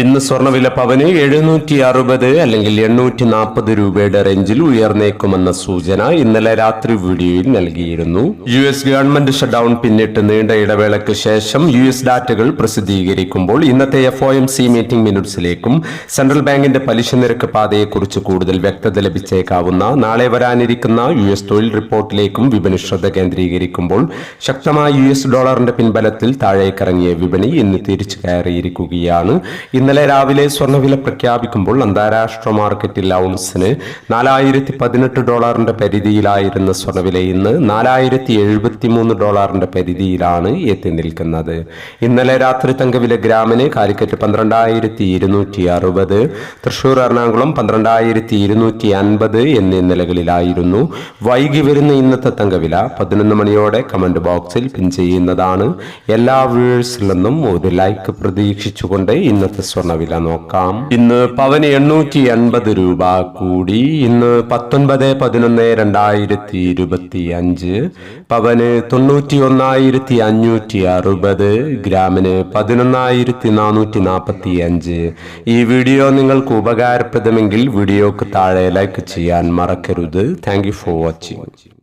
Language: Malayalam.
ഇന്ന് സ്വർണവില പവന് എഴുന്നൂറ്റി അറുപത് അല്ലെങ്കിൽ എണ്ണൂറ്റി നാൽപ്പത് രൂപയുടെ റേഞ്ചിൽ ഉയർന്നേക്കുമെന്ന സൂചന ഇന്നലെ രാത്രി വീഡിയോയിൽ നൽകിയിരുന്നു. യു എസ് ഗവൺമെന്റ് ഷട്ട്ഡൌൺ പിന്നിട്ട് നീണ്ട ഇടവേളയ്ക്ക് ശേഷം യു എസ് ഡാറ്റകൾ പ്രസിദ്ധീകരിക്കുമ്പോൾ ഇന്നത്തെ F O M C meeting മിനിറ്റ്സിലേക്കും central ബാങ്കിന്റെ പലിശ നിരക്ക് പാതയെക്കുറിച്ച് കൂടുതൽ വ്യക്തത ലഭിച്ചേക്കാവുന്ന നാളെ വരാനിരിക്കുന്ന യു എസ് തൊഴിൽ റിപ്പോർട്ടിലേക്കും വിപണി ശ്രദ്ധ കേന്ദ്രീകരിക്കുമ്പോൾ ശക്തമായ യു എസ് ഡോളറിന്റെ പിൻബലത്തിൽ താഴേക്കിറങ്ങിയ വിപണി ഇന്ന് തിരിച്ചു കയറിയിരിക്കുകയാണ്. ഇന്നലെ രാവിലെ സ്വർണവില പ്രഖ്യാപിക്കുമ്പോൾ അന്താരാഷ്ട്ര മാർക്കറ്റിൽ ഔൺസിന് നാലായിരത്തി പതിനെട്ട് ഡോളറിന്റെ പരിധിയിലായിരുന്ന സ്വർണവില ഇന്ന് നാലായിരത്തി എഴുപത്തി മൂന്ന് ഡോളറിന്റെ പരിധിയിലാണ് എത്തി നിൽക്കുന്നത്. ഇന്നലെ രാത്രി തങ്കവില ഗ്രാമിന് കാലിക്കറ്റ് പന്ത്രണ്ടായിരത്തി ഇരുന്നൂറ്റി അറുപത് തൃശൂർ എറണാകുളം പന്ത്രണ്ടായിരത്തി ഇരുന്നൂറ്റി അൻപത് എന്നീ നിലകളിലായിരുന്നു. വൈകി വരുന്ന ഇന്നത്തെ തങ്കവില പതിനൊന്ന് മണിയോടെ കമന്റ് ബോക്സിൽ പിൻ ചെയ്യുന്നതാണ്. എല്ലാ വ്യൂവേഴ്സിൽ നിന്നും ഒരു ലൈക്ക് പ്രതീക്ഷിച്ചുകൊണ്ട് ഇന്നത്തെ സ്വർണവില നോക്കാം. ഇന്ന് പവന് എണ്ണൂറ്റി എൺപത് രൂപ കൂടി. ഇന്ന് പത്തൊൻപത് പതിനൊന്ന് രണ്ടായിരത്തി ഇരുപത്തി അഞ്ച് പവന് തൊണ്ണൂറ്റി ഒന്നായിരത്തി അഞ്ഞൂറ്റി അറുപത് ഗ്രാമിന് പതിനൊന്നായിരത്തി നാനൂറ്റി നാൽപ്പത്തി അഞ്ച് ഈ വീഡിയോ നിങ്ങൾക്ക് ഉപകാരപ്രദമെങ്കിൽ വീഡിയോക്ക് താഴെ ലൈക്ക് ചെയ്യാൻ മറക്കരുത്. Thank you for watching